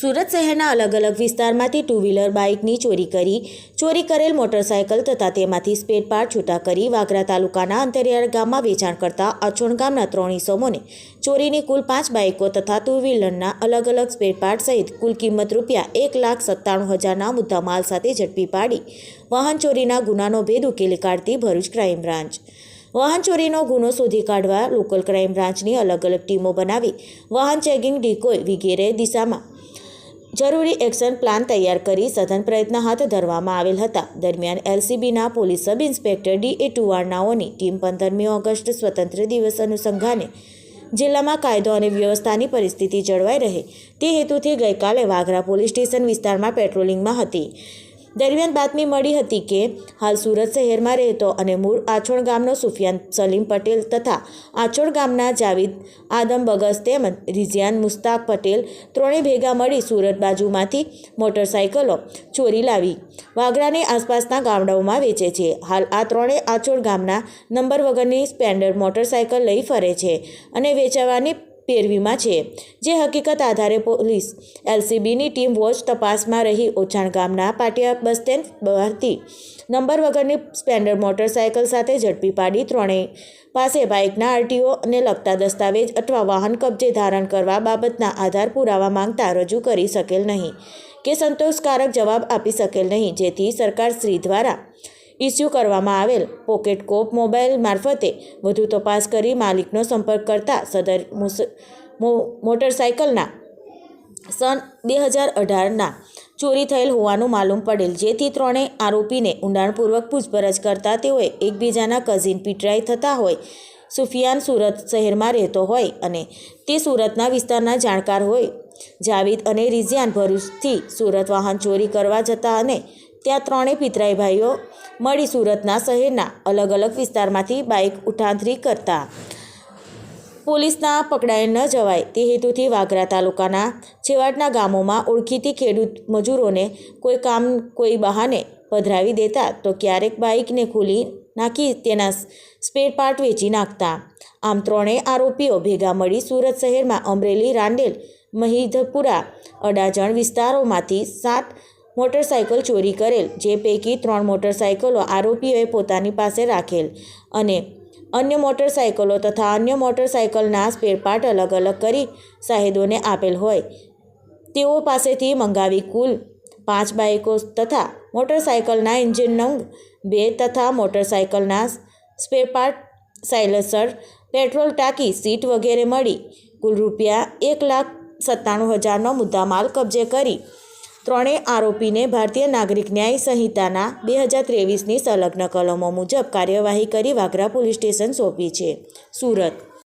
સુરત શહેરના અલગ અલગ વિસ્તારમાંથી ટુ વ્હીલર બાઇકની ચોરી કરી, ચોરી કરેલ મોટરસાયકલ તથા તેમાંથી સ્પેડ પાર્ટ છૂટા કરી વાગરા તાલુકાના અંતરિયાળ ગામમાં વેચાણ કરતા અછોણ ગામના ત્રણ ઇસમોને ચોરીની કુલ પાંચ બાઇકો તથા ટુ વ્હીલરના અલગ અલગ સ્પેડ પાર્ટ સહિત કુલ કિંમત રૂપિયા એક લાખ સત્તાણું હજારના મુદ્દામાલ સાથે ઝડપી પાડી. વાહન ચોરીના ગુનાનો ભેદ ઉકેલી કાઢતી ભરૂચ ક્રાઇમ બ્રાન્ચ. વાહન ચોરીનો ગુનો શોધી કાઢવા લોકલ ક્રાઇમ બ્રાન્ચની અલગ અલગ ટીમો બનાવી વાહન ચેકિંગ ડીકોય વગેરે દિશામાં જરૂરી એક્શન પ્લાન તૈયાર કરી સઘન પ્રયત્ન હાથ ધરવામાં આવેલ હતા. દરમિયાન એલસીબીના police sub inspector D A ટુવારનાઓની ટીમ પંદરમી ઓગસ્ટ સ્વતંત્ર દિવસ અનુસંધાને જિલ્લામાં કાયદો અને વ્યવસ્થાની પરિસ્થિતિ જળવાઈ રહે તે હેતુથી ગઈકાલે વાઘરા પોલીસ સ્ટેશન વિસ્તારમાં પેટ્રોલિંગમાં હતી. દરમિયાન બાતમી મળી હતી કે હાલ સુરત શહેરમાં રહેતો અને મૂળ આછોડ ગામનો સુફિયાન સલીમ પટેલ તથા આછોડ ગામના જાવિદ આદમ બગસ તેમજ રિઝિયાન મુસ્તાક પટેલ ત્રણેય ભેગા મળી સુરત બાજુમાંથી મોટરસાયકલો ચોરી લાવી. વાગરાની આસપાસના ગામડાઓમાં વેચે છે. હાલ આ ત્રણેય આછોડ ગામના નંબર વગરની સ્પેન્ડર મોટરસાયકલ લઈ ફરે છે અને વેચાવાની પેરવીમાં છે. જે હકીકત આધારે પોલીસ એલસીબીની ટીમ વોચ તપાસમાં રહી ઓછાણ ગામના પાટિયા બસ સ્ટેન્ડ બહારથી. નંબર વગરની સ્પેન્ડર મોટરસાયકલ સાથે ઝડપી પાડી ત્રણેય પાસે બાઇકના આરટીઓ અને લગતા દસ્તાવેજ અથવા વાહન કબજે ધારણ કરવા બાબતના આધાર પુરાવા માંગતા રજૂ કરી શકેલ નહીં કે સંતોષકારક જવાબ આપી શકેલ નહીં. જેથી સરકાર શ્રી દ્વારા ઇસ્યુ કરવામાં આવેલ. પોકેટ કોપ મોબાઈલ મારફતે વધુ તપાસ કરી માલિકનો સંપર્ક કરતા સદર મોટરસાયકલના સન બે હજાર અઢારના ચોરી થયેલ હોવાનું માલુમ પડેલ. જેથી ત્રણેય આરોપીને ઊંડાણપૂર્વક પૂછપરછ કરતા તેઓએ એકબીજાના કઝિન પીટરાઈ થતા હોય, સુફિયાન સુરત શહેરમાં રહેતો હોય અને તે સુરતના વિસ્તારના જાણકાર હોય. જાવેદ અને રિઝિયાન ભરૂચથી સુરત વાહન ચોરી કરવા જતા અને ત્યાં ત્રણેય પિતરાઈ ભાઈઓ મળી સુરતના શહેરના અલગ અલગ વિસ્તારમાંથી બાઇક ઉઠાંતરી કરતા. પોલીસના પકડાય ન જવાય તે હેતુથી વાગરા તાલુકાના છેવાડના ગામોમાં ઓળખીતી ખેડૂત મજૂરોને કોઈ કામ કોઈ બહાને પધરાવી દેતા તો ક્યારેક બાઇકને ખોલી નાખી તેના સ્પેર પાર્ટ વેચી નાખતા. આમ ત્રણેય આરોપીઓ ભેગા મળી સુરત શહેરમાં અમરેલી રાંડેલ મહિધપુરા, અડાજણ વિસ્તારોમાંથી સાત મોટરસાયકલ ચોરી કરેલ, જે પૈકી ત્રણ મોટરસાયકલો આરોપીઓએ પોતાની પાસે રાખેલ અને અન્ય મોટરસાયકલો તથા અન્ય મોટરસાયકલના સ્પેરપાર્ટ અલગ અલગ કરી સાહેદોને આપેલ હોય. તેઓ પાસેથી મંગાવી કુલ પાંચ બાઇકો તથા મોટરસાયકલના એન્જિન નંગ બે તથા મોટરસાયકલના સ્પેરપાર્ટ સાઇલસર પેટ્રોલ ટાંકી, સીટ વગેરે મળી કુલ રૂપિયા એક લાખ સત્તાણું હજારનો મુદ્દામાલ કબજે કરી ત્રણેય આરોપીને ભારતીય નાગરિક ન્યાય સંહિતાના બે હજાર ત્રેવીસની સંલગ્ન કલમો મુજબ કાર્યવાહી કરી વાગરા પોલીસ સ્ટેશન સોંપી છે. સુરત.